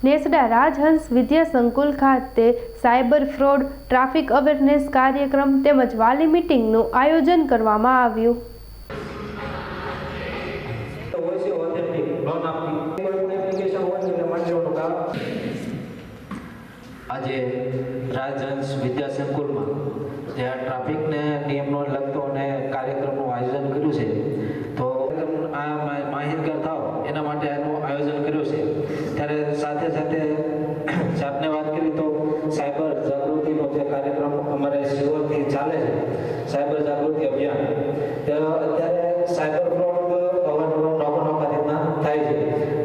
નેસડા રાજહંસ વિદ્યા સંકુલ ખાતે cyber fraud, traffic awareness કાર્યક્રમ તેમજ વાલી મીટિંગનું આયોજન કરવામાં આવ્યું. આજે રાજહંસ વિદ્યા સંકુલમાં જે આ ટ્રાફિકને નિયમનો લગતો અને કાર્યક્રમનું આયોજન કર્યું છે તો આ મા- માહિતગાર થાવ એના માટે આનું આયોજન કર્યું છે ત્યારે સાથે સાથે આપને વાત કરી તો સાયબર જાગૃતિનો જે કાર્યક્રમ અમારે શિવરથી ચાલે છે સાયબર જાગૃતિ અભિયાન તો અત્યારે સાયબર ફ્રોડ અવારનવાર નોખા નોખા રીતના થાય છે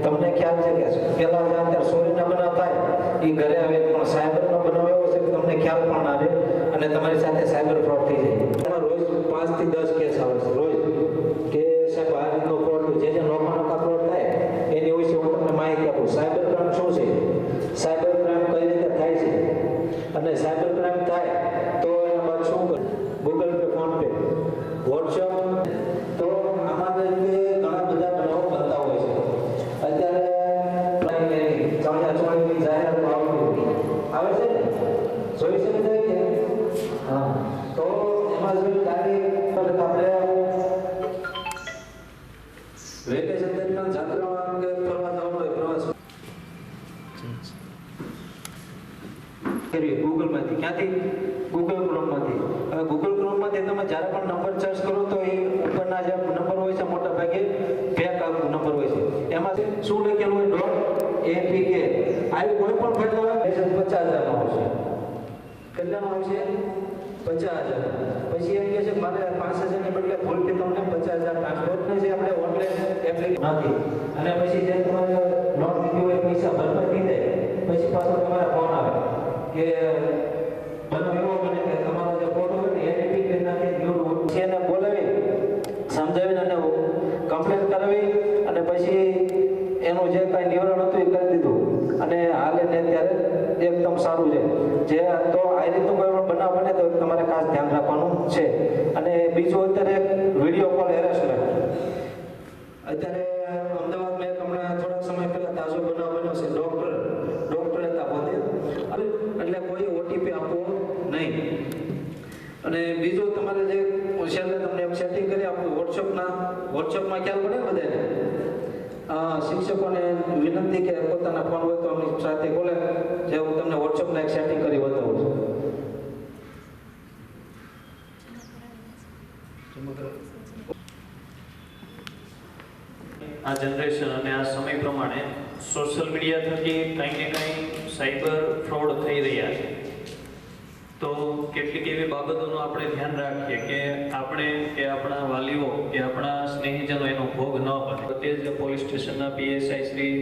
તમને ખ્યાલ છે કે પહેલા જે અત્યારે ચોરીના બનાવ થાય એ ઘરે આવે પણ સાયબરનો બનાવ એવો છે કે તમને ખ્યાલ પણ ના રહે અને તમારી સાથે સાયબર ફ્રોડ થઈ જાય એમાં રોજ પાંચથી દસ કેસ આવે છે રોજ કે સાહેબ આ રીતનો ફ્રોડ જે જે નોખા નોખા ફ્રોડ થાય એની વિશે હું તમને માહિતી આપું સાયબર ક્રાઇમ શું છે સાયબર ક્રાઇમ કઈ રીતે થાય છે અને સાયબર ક્રાઇમ થાય તો એના બાદ શું કરે Google pay PhonePe WhatsApp તો આમાં જે ઘણા બધા બનાવો બનતા હોય છે અત્યારે ચણિયા ચોળીની જાહેરાતો આવતી હોય. આવે છે ને જોઈ છે ને કે હા તો એમાં જોઈ તારીખ આપણે વેકેશન દરમિયાન જાત્રામાં કે ફરવા જવાનું હોય પ્રવાસ કરવી ગૂગલમાંથી ક્યાંથી? ગૂગલ ક્રોમમાંથી હવે ગૂગલ ક્રોમમાંથી તમે જ્યારે પણ નંબર સર્ચ કરો તો એ ઉપરના જે નંબર હોય છે મોટા ભાગે ફેક નંબર હોય છે. એમાં શું લખેલું હોય? ડોટ એપીકે આવી કોઈ પણ ફાઇલ હોય છે પચાસ હજારનો આવશે. કેટલાનો આવશે પચાસ હજાર. પછી એમ કહે છે મારે પાંચ હજારની બદલે ભૂલથી તમને પચાસ હજાર ટ્રાન્સફર છે. આપણે ઓનલાઈન એપ્લિકેશન નથી અને પછી જે તમારે લોન લીધી હોય પૈસા ભરપાઈ થઈ જાય પછી પાછો તમારા ફોન આવે કે બનાવ એવો બને કે તમારો જે ફોટો હોય ને એડિટિંગ કરી નાખે દૂર છે એને બોલાવી, સમજાવીને અને કમ્પ્લેન કરાવી અને પછી એનું જે કાંઈ નિવારણ હતું એ કરી દીધું. અને હાલે ને ત્યારે એકદમ સારું છે. જે તો આ રીતનું કોઈ પણ બનાવ બને તો તમારે ખાસ ધ્યાન રાખવાનું છે. અને બીજું અત્યારે વીડિયો કોલ હેરેસમેન્ટ અત્યારે અમદાવાદમાં એક હમણાં થોડાક સમય પહેલા તાજો બનાવ બન્યો છે ડોક્ટર ડોક્ટર હતા પોતે એટલે કોઈ ઓટીપી આપવો નહીં અને બીજું તમારે જે છેલ્લે તમને સેટિંગ કરી આપણું વોટ્સઅપના વોટ્સઅપમાં ખ્યાલ પડે બધાને? શિક્ષકોને વિનંતી કે પોતાના ફોન હોય તો અમની સાથે બોલે, જે હું તમને વોટ્સઅપના એક સેટિંગ કરી બતાવું છું. આ જનરેશન અને આ સમય પ્રમાણે સોશિયલ મીડિયા થકી કંઈ ને કંઈ સાયબર ફ્રોડ થઈ રહ્યા છે. તો કેટલીક એવી બાબતોનું આપણે ધ્યાન રાખીએ કે આપણે, કે આપણા વાલીઓ, કે આપણા સ્નેહીજનો એનો ભોગ ન બને. તે જ પોલીસ સ્ટેશનના પીએસઆઈ શ્રી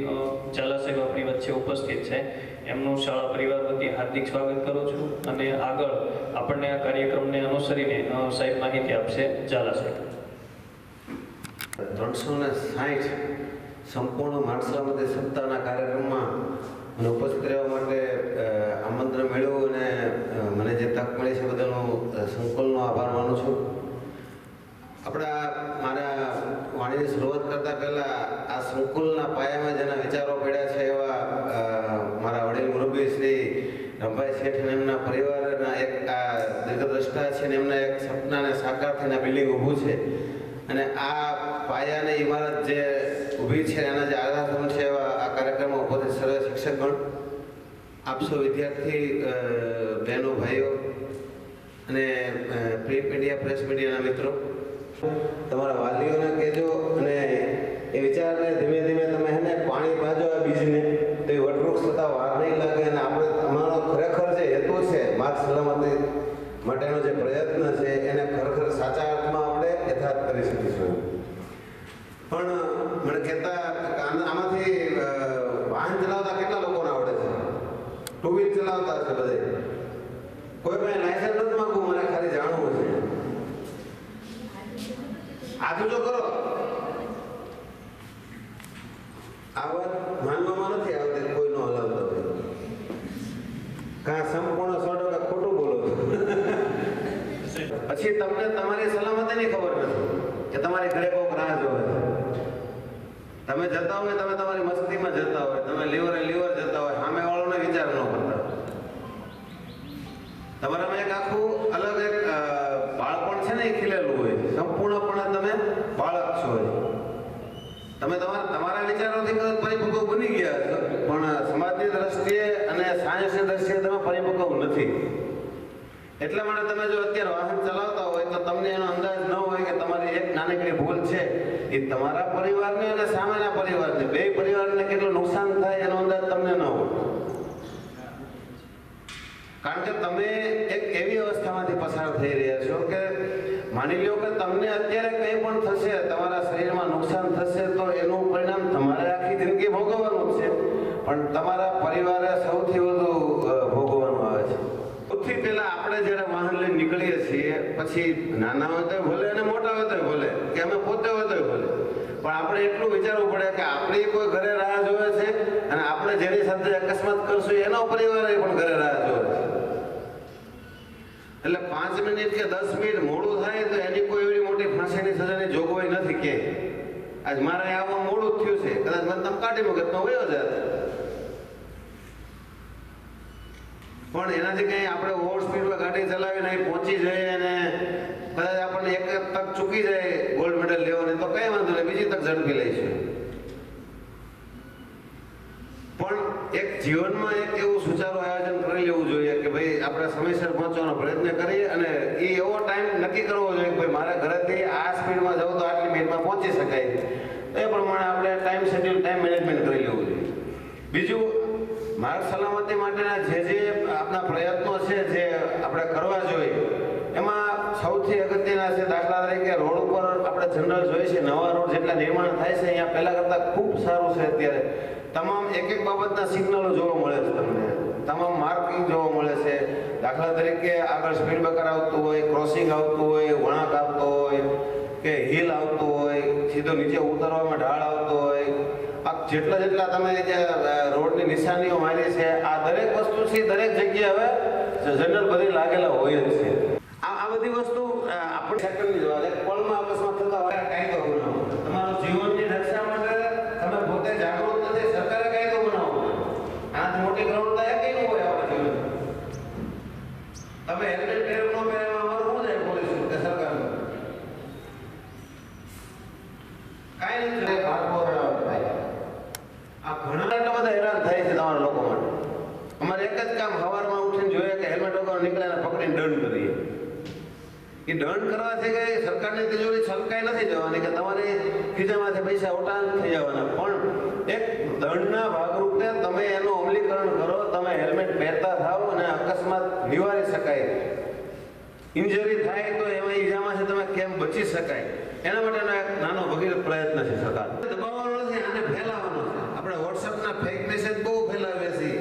ઝાલા સાહેબ આપણી વચ્ચે ઉપસ્થિત છે. એમનું શાળા પરિવાર વતી હાર્દિક સ્વાગત કરું છું અને આગળ આપણને આ કાર્યક્રમને અનુસરીને સાહેબ માહિતી આપશે ઝાલા સાહેબ. ત્રણસો ને સાહીઠ સંપૂર્ણ માણસામતી સપ્તાહના કાર્યક્રમમાં ઉપસ્થિત રહેવા માટે જે તક મળી છે બદલ હું સંકુલનો આભાર માનું છું. આપણા, મારા વાણીની શરૂઆત કરતા પહેલાં આ સંકુલના પાયામાં જેના વિચારો પડ્યા છે એવા મારા વડીલ મુરબી શ્રી રમભાઈ શેઠ અને એમના પરિવારના એક, આ, દીર્ઘદ્રષ્ટા છે ને એમના એક સપનાને સાકાર થઈને બિલ્ડિંગ ઊભું છે. અને આ પાયાની ઇમારત જે ઊભી છે, એના જે આધારસ્તંભ છે એવા આ કાર્યક્રમમાં ઉપસ્થિત સર્વે શિક્ષકગણ આપસો વિદ્યાર્થી અ, બહેનો ભાઈઓ અને પ્રિન્ટ મીડિયા પ્રેસ મીડિયાના મિત્રો તમારા વાલીઓને કહેજો અને એ વિચારને ધીમે ધીમે તમે હે ને પાણી પાજો આ બીજને. તો એ વટવૃક્ષ થતાં વાર નહીં લાગે અને આપણે તમારો ખરેખર જે હેતુ છે માર્ગ સલામતી માટેનો જે પ્રયત્ન છે એને ખરેખર સાચા અર્થમાં આપણે યથાર્થ કરી શકીશું. પણ મને કહેતા કે આના- આમાંથી અ, વાહન ચલાવતા કેટલા લોકોને આવડે છે ચલાવતા છે બધે. કોઈ પાસે લાયસન્સ નથી માંગવું, મને ખાલી જાણવું છે હાથ ઊંચો કરો. આ વાત માનવામાં નથી આવતી કોઈ નો હલાવતો હોય. કાં સંપૂર્ણ સો ટકા ખોટું બોલો પછી તમને તમારી સલામતીની ખબર નથી કે તમારી ઘરે કોઈક રાહ જોવે તમે જતા હોય, તમે તમારી મસ્તીમાં જતા હોય, તમે લીવરે લીવર જતા હોય, સામે તમારામાં એક આખું અલગ એક બાળપણ છે ને એ ખીલેલું હોય. સંપૂર્ણપણે તમે બાળક છો તમે તમારા તમારા વિચારોથી કદાચ પરિપક્વ બની ગયા છો, પણ સમાજની દ્રષ્ટિએ અને સાયન્સની દ્રષ્ટિએ તમે પરિપક્વ નથી. એટલા માટે તમે જો અત્યારે વાહન ચલાવતા હોય તો તમને એનો અંદાજ ન હોય કે તમારી એક નાનકડી ભૂલ છે. એ તમારા પરિવારને અને સામેના પરિવારને. બે પરિવારને કેટલું નુકસાન થાય એનો અંદાજ તમને ન હોય. કારણ કે તમે એક એવી અવસ્થામાંથી પસાર થઈ રહ્યા છો કે માની લ્યો કે તમને અત્યારે કંઈ પણ થશે, તમારા શરીરમાં નુકસાન થશે, તો એનું પરિણામ તમારે આખી જિંદગી ભોગવવાનું છે. પણ તમારા પરિવારે સૌથી વધુ ભોગવવાનું આવે છે. સૌથી પહેલા આપણે જ્યારે વાહન લઈને નીકળીએ છીએ, પછી નાના હોય તો ભલે અને મોટા હોય ભલે, કે અમે પોતે હોય ભલે, પણ આપણે એટલું વિચારવું પડે કે આપણી કોઈ ઘરે રાહ જોવે છે અને આપણે જેની સાથે અકસ્માત કરશું, એનો પરિવાર પણ ઘરે રાહ જોવે છે. પાંચ મિનિટ કે દસ મિનિટ મોડું થાય તો એની કોઈ એવી મોટી ફાંસીની સજાની જોગવાઈ નથી કે. આજ મારે આવવા મોડું થયું છે. કદાચ મને તમે કાઢી તો વયો જાત. પણ એનાથી કંઈ આપણે ઓવર સ્પીડમાં ગાડી ચલાવીને પહોંચી જઈએ અને કદાચ આપણને એક તક ચૂકી જાય ગોલ્ડ મેડલ લેવાની, તો કઈ વાંધો નહીં, બીજી તક ઝડપી લઈશું. પણ એક જીવનમાં એક એવું સુચારું આયોજન કરી લેવું જોઈએ કે ભાઈ આપણે સમયસર પહોંચવાનો પ્રયત્ન કરીએ અને એ એવો ટાઈમ નક્કી કરવો જોઈએ કે ભાઈ મારા ઘરેથી આ સ્પીડમાં જવું તો આટલી મિનિટમાં પહોંચી શકાય તો એ પ્રમાણે આપણે ટાઈમ શેડ્યુલ ટાઈમ મેનેજમેન્ટ કરી લેવું જોઈએ બીજું માર્ગ સલામતી માટેના જે જે આપણા પ્રયત્નો છે જે આપણે કરવા જોઈએ એમાં સૌથી અગત્યના છે દાખલા તરીકે રોડ ઉપર આપણે જનરલ જોઈએ છે, નવા રોડ જેટલા નિર્માણ થાય છે, અહીંયા પહેલાં કરતાં ખૂબ સારું છે અત્યારે. તમામ એક એક બાબતના સિગ્નલો જોવા મળે છે તમને. તમામ માર્કિંગ જોવા મળે છે. દાખલા તરીકે આગળ સ્પીડ બ્રેકર આવતું હોય, ક્રોસિંગ આવતું હોય, વળાંક આવતો હોય, કે હિલ આવતું હોય, સીધો નીચે ઉતરવામાં ઢાળ આવતો હોય. આ જેટલા જેટલા તમે જે રોડની નિશાનીઓ મારી છે, આ દરેક વસ્તુ છે દરેક જગ્યાએ હવે જનરલ બધી લાગેલા હોય જ છે. આ આ બધી વસ્તુ આપણે સેકન્ડની જોવા એક પળમાં અકસ્માત થતા હોય કાયદો બનાવો તમારું જીવનની રક્ષા માટે તમે પોતે જાગૃત નથી સરકારે કાયદો બનાવો આનાથી મોટી કરુણતા એ કઈ ન હોય આપણા જીવનમાં તમે હેલ્મેટ પહેરો ન પહેરો એમાં અમારું શું જાય પોલીસનું કે સરકારનું કાંઈ નથી ભાગવો થાય આ ઘણા એટલા બધા હેરાન થાય છે તમારા લોકો માટે અમારે એક જ કામ સવારમાં ઉઠીને જોઈએ કે હેલ્મેટ વગર નીકળે ને પકડીને દંડ કરીએ એ દંડ કરવાથી કઈ સરકારની તિજોરી છલકાઈ નથી જવાની કે તમારી ખીચામાંથી પૈસા ઉટાણ થઈ જવાના પણ એક દંડના ભાગરૂપે તમે એનું અમલીકરણ કરો, તમે હેલ્મેટ પહેરતા થાવ અને અકસ્માત નિવારી શકાય. ઇન્જરી થાય તો એમાં ઈજામાંથી તમે કેમ બચી શકાય? એના માટેનો એક નાનો ભગીરથ પ્રયત્ન છે સરકાર દબાવવાનો નથી, આને ફેલાવવાનો છે. આપણે વોટ્સઅપના ફેક મેસેજ બહુ ફેલાવે છે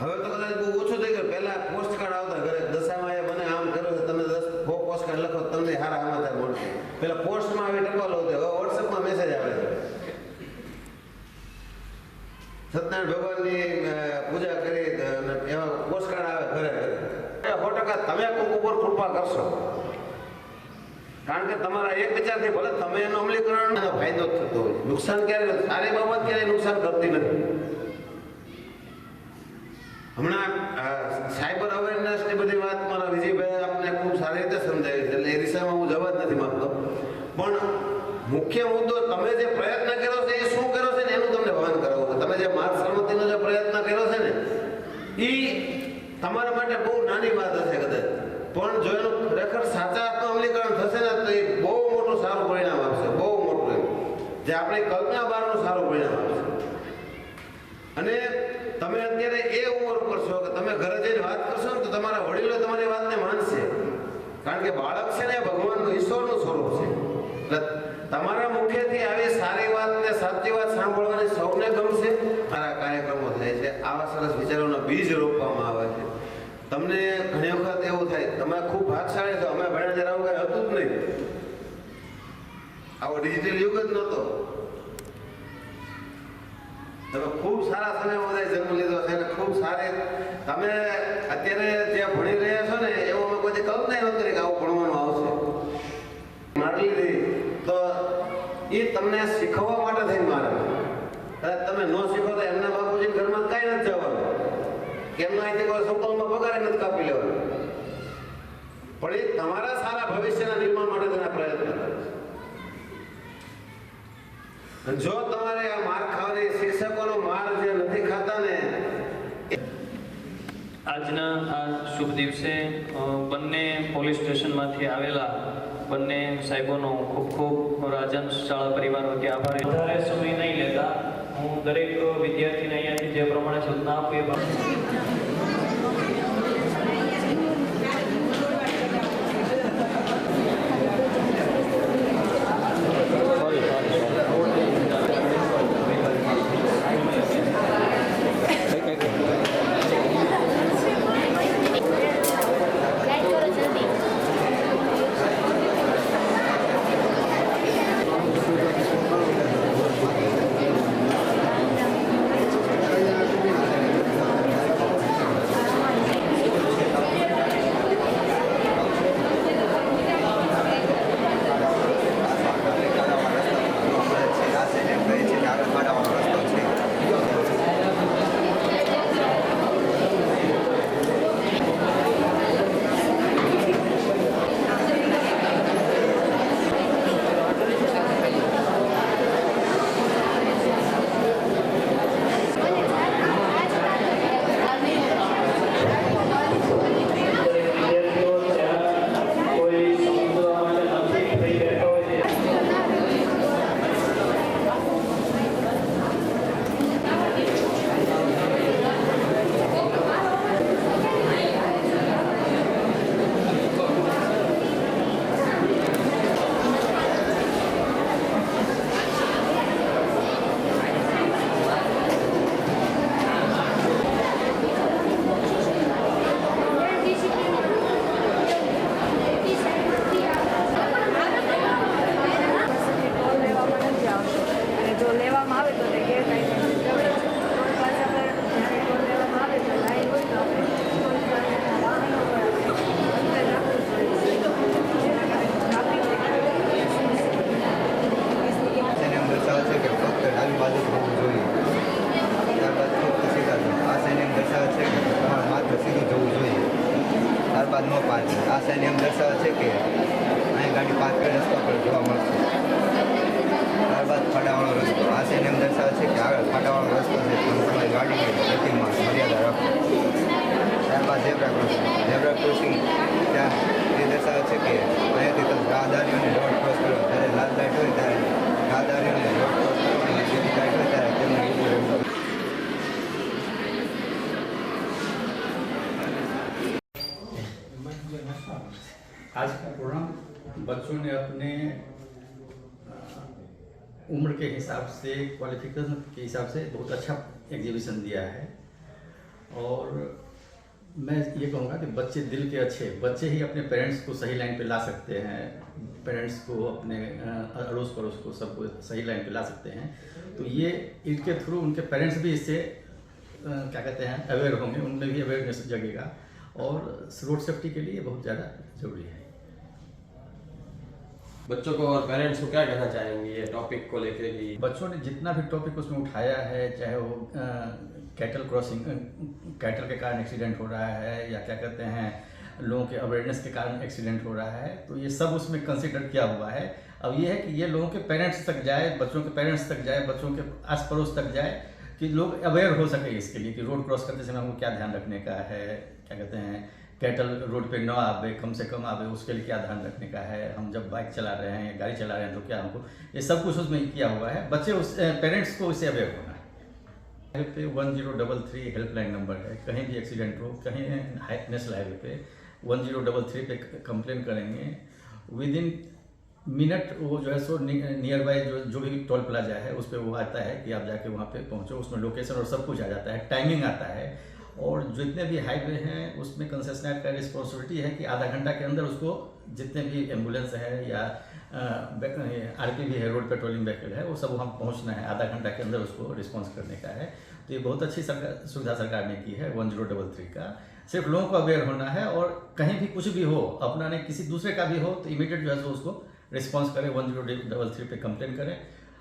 હવે તો કદાચ બહુ ઓછું થઈ ગયું. પહેલા પોસ્ટ કાર્ડ આવતા ઘરે દશામાં એ મને આમ કર્યું છે તમે દસ બહુ પોસ્ટ કાર્ડ લખો તો તમને સારા સમાચાર મળશે પેલા પોસ્ટમાં આવી ટપાલ હોતી હવે વોટ્સઅપમાં મેસેજ આવે છે સત્યનારાયણ ભગવાનની પૂજા કરી પોસ્ટ કાર્ડ આવે ઘરે ઘરે. સો ટકા તમે કોઈક ઉપર કૃપા કરશો. કારણ કે તમારા એક વિચારથી ભલે તમે એનું અમલીકરણ ફાયદો થતો હોય. નુકસાન ક્યારે સારી બાબત ક્યારેય નુકસાન કરતી નથી. હમણાં સાયબર અવેરનેસની બધી વાત મારા વિજયભાઈ આપને ખૂબ સારી રીતે સમજાવી છે. એટલે એ દિશામાં હું જવા જ નથી માંગતો. પણ મુખ્ય મુદ્દો તમે જે પ્રયત્ન કર્યો છે એ શું કર્યો છે ને એનું તમને ભાન કરાવવું છે તમે જે માર્ગ સલામતીનો જે પ્રયત્ન કર્યો છે ને એ તમારા માટે બહુ નાની વાત હશે કદાચ. પણ જો એનું ખરેખર સાચા આત્મ અમલીકરણ થશે ને, તો એ બહુ મોટું સારું પરિણામ આપશે. બહુ મોટું એમ. જે આપણે કલ્પના બહારનું સારું પરિણામ આપશે. અને તમે અત્યારે એ ઉંમર ઉપર છો કે તમે ઘરે જઈને વાત કરશો ને, તો તમારા વડીલો તમારી વાતને માનશે. કારણ કે બાળક છે ને ભગવાનનું ઈશ્વરનું સ્વરૂપ છે. એટલે તમારા મુખેથી આવી સારી વાત ને સાચી વાત સાંભળવાની સૌને ગમશે. મારા કાર્યક્રમો થાય છે. આવા સરસ વિચારોના બીજ રોપવામાં આવે છે. તમને ઘણી વખત એવું થાય, તમે ખૂબ ભાગશાળી છો, અમે ભણ્યા ત્યારે આવું કઈ હતું જ નહીં. આવો ડિજિટલ યુગ જ નહોતો. તમે ખૂબ સારા સમય બધા જન્મ લીધો છે અને ખૂબ સારી તમે અત્યારે જે ભણી રહ્યા છો ને, એવું અમે કોઈ કલ્પના નહીં કરી કે આવું ભણવાનું આવશે. મારી લીધી, તો એ તમને શીખવવા માટે થઈને મારે. તમે ન શીખો તો એમના બાપુજી ઘરમાં કાંઈ નથી જવાનું. કે એમનો અહીંથી કોઈ સંકલ્પમાં પગાર નથી કાપી લેવાનો. પણ એ તમારા સારા ભવિષ્યના નિર્માણ માટે તેના પ્રયત્ન જો તમારે આ માર ખાવાની શિક્ષકોનો માર જે નથી ખાતા ને આજના આ શુભ દિવસે બંને પોલીસ સ્ટેશનમાંથી આવેલા બંને સાહેબોનો ખૂબ ખૂબ રાજન શાળા પરિવાર વતી આભાર. વધારે સમય નહીં લેતા હું દરેક વિદ્યાર્થીને અહીંયાથી જે પ્રમાણે સૂચના આપું એ para बच्चों ने अपने उम्र के हिसाब से क्वालिफिकेशन के हिसाब से बहुत अच्छा एग्जीबिशन दिया है। और मैं ये कहूँगा कि बच्चे दिल के अच्छे, बच्चे ही अपने पेरेंट्स को सही लाइन पे ला सकते हैं। पेरेंट्स को अपने अड़ोस पड़ोस को सबको सही लाइन पे ला सकते हैं। तो ये इनके थ्रू उनके पेरेंट्स भी इससे क्या कहते हैं अवेयर होंगे, उनमें भी अवेयरनेस जगेगा। और रोड सेफ्टी के लिए बहुत ज़्यादा ज़रूरी है। बच्चों को और पेरेंट्स को क्या कहना चाहेंगे ये टॉपिक को लेकर कि बच्चों ने जितना भी टॉपिक उसमें उठाया है, चाहे वो कैटल क्रॉसिंग कैटल के कारण एक्सीडेंट हो रहा है या क्या कहते हैं, लोगों के अवेयरनेस के कारण एक्सीडेंट हो रहा है तो ये सब उसमें कंसिडर किया हुआ है। अब ये है कि ये लोगों के पेरेंट्स तक जाए, बच्चों के पेरेंट्स तक जाए, बच्चों के आस पड़ोस तक जाए, कि लोग अवेयर हो सके इसके लिए कि रोड क्रॉस करते समय हमको क्या ध्यान रखने का है, क्या कहते हैं कैटल रोड पे न आवे, कम से कम आवे, उसके लिए क्या ध्यान रखने का है? हम जब बाइक चला रहे हैं या गाड़ी चला रहे हैं तो क्या हमको ये सब कुछ उसमें किया हुआ है। बच्चे उस पेरेंट्स को इससे अवेयर होना है। पे one zero double three helpline number है। कहीं भी एक्सीडेंट हो, कहीं नेशनल हाईवे पे वन ज़ीरो डबल थ्री पे कंप्लेन करेंगे। विद इन मिनट वो जो है सो नियर बाय जो जो भी टोल प्लाजा है, उस पर वो आता है कि आप जाके वहाँ पे पहुँचो, उसमें लोकेशन और सब कुछ आ जाता है। टाइमिंग आता है। और जितने भी हाईवे हैं, उसमें कंसेशनर का रिस्पॉन्सिबिलिटी है कि आधा घंटा के अंदर उसको जितने भी एंबुलेंस है या आर पी भी है रोड पेट्रोलिंग व्हीकल है, वो सब वहाँ पहुँचना है, आधा घंटा के अंदर उसको रिस्पॉन्स करने का है। तो ये बहुत अच्छी सरकार, सुविधा सरकार ने की है वन ज़ीरो डबल थ्री का। सिर्फ़ लोगों को अवेयर होना है और कहीं भी कुछ भी हो, अपना ने किसी दूसरे का भी हो तो इमीडिएट जो है सो उसको रिस्पॉन्स करें वन ज़ीरो डबल थ्री पे कंप्लेन करें।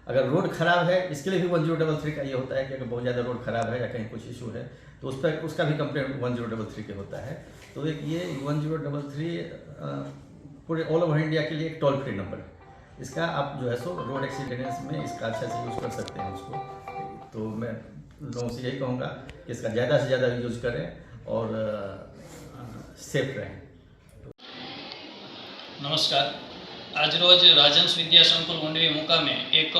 अगर रोड खराब है, इसके लिए भी वन ज़ीरो डबल थ्री का ये होता है कि अगर बहुत ज़्यादा रोड खराब है या कहीं कुछ इशू है तो उस पर उसका भी complain one zero double three के होता है। तो एक ये वन ज़ीरो डबल थ्री पूरे ऑल ओवर इंडिया के लिए एक टोल फ्री नंबर है। इसका आप जो है सो रोड एक्सीडेंट्स में इसका अच्छा से यूज़ कर सकते हैं उसको। तो मैं लोगों से यही कहूँगा कि इसका ज़्यादा से ज़्यादा यूज़ करें और सेफ़ रहें। नमस्कार। આજરોજ રાજન્સ વિદ્યા સંકુલ ઊંડવી મુકામે એક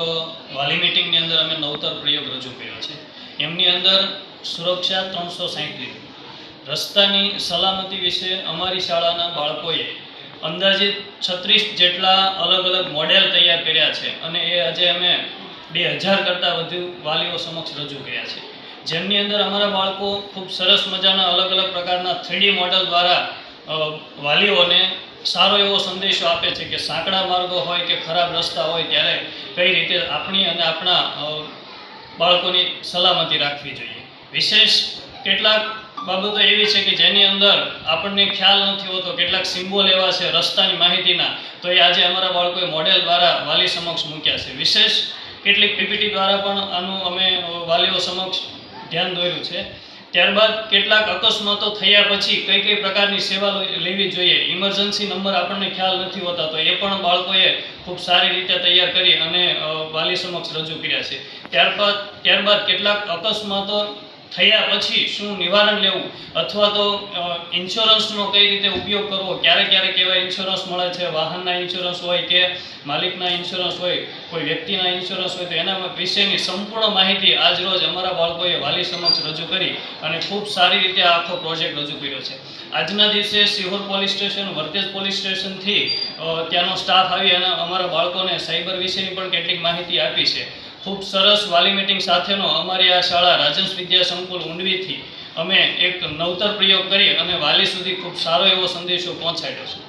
વાલી મિટિંગની અંદર અમે નવતર પ્રયોગ રજૂ કર્યો છે. એમની અંદર સુરક્ષા ત્રણસો સાહીઠ રસ્તાની સલામતી વિશે અમારી શાળાના બાળકોએ અંદાજિત છત્રીસ જેટલા અલગ અલગ મોડેલ તૈયાર કર્યા છે અને એ આજે અમે બે હજાર કરતાં વધુ વાલીઓ સમક્ષ રજૂ કર્યા છે. જેમની અંદર અમારા બાળકો ખૂબ સરસ મજાના અલગ અલગ પ્રકારના થ્રીડી મોડલ દ્વારા વાલીઓને સારો એવો સંદેશો આપે છે કે સાંકડા માર્ગો હોય કે ખરાબ રસ્તા હોય ત્યારે કઈ રીતે આપણી અને આપણા બાળકોની સલામતી રાખવી જોઈએ. વિશેષ કેટલાક બાબતો એવી છે કે જેની અંદર આપણને ખ્યાલ નથી હોતો, કેટલાક સિમ્બોલ એવા છે રસ્તાની માહિતીના, તો એ આજે અમારા બાળકોએ મોડેલ દ્વારા વાલી સમક્ષ મૂક્યા છે. વિશેષ કેટલીક પીપીટી દ્વારા પણ આનું અમે વાલીઓ સમક્ષ ધ્યાન દોર્યું છે. ત્યારબાદ કેટલાક અકસ્માતો થયા પછી કઈ કઈ પ્રકારની સેવા લેવી જોઈએ? ઇમરજન્સી નંબર આપણને ખ્યાલ નથી હોતા, તો એ પણ બાળકોએ ખૂબ સારી રીતે તૈયાર કરી અને વાલી સમક્ષ રજૂ કર્યા છે. ત્યારબાદ ત્યારબાદ કેટલાક અકસ્માતો થયા પછી શું નિવારણ લેવું? અથવા તો ઇન્સ્યોરન્સનો કઈ રીતે ઉપયોગ કરવો? ક્યારેક ક્યારેક એવા ઇન્સ્યોરન્સ મળે છે? વાહનના ઇન્સ્યોરન્સ હોય કે માલિકના ઇન્સ્યોરન્સ હોય, કોઈ વ્યક્તિના ઇન્સ્યોરન્સ હોય, તો એના વિશેની સંપૂર્ણ માહિતી આજ રોજ અમારા બાળકોએ વાલી સમક્ષ રજૂ કરી અને ખૂબ સારી રીતે આખો પ્રોજેક્ટ રજૂ કર્યો છે. આજના દિવસે Sihor police station, Vartej police સ્ટેશનથી ત્યાંનો સ્ટાફ આવી અને અમારા બાળકોને સાયબર વિશેની પણ કેટલીક માહિતી આપી છે. ખૂબ સરસ વાલી મીટિંગ સાથેનો અમારી આ શાળા રાજન્સ વિદ્યા સંકુલ ઊંડવીથી અમે એક નવતર પ્રયોગ કરી અને વાલી સુધી ખૂબ સારો એવો સંદેશો પહોંચાડ્યો છે.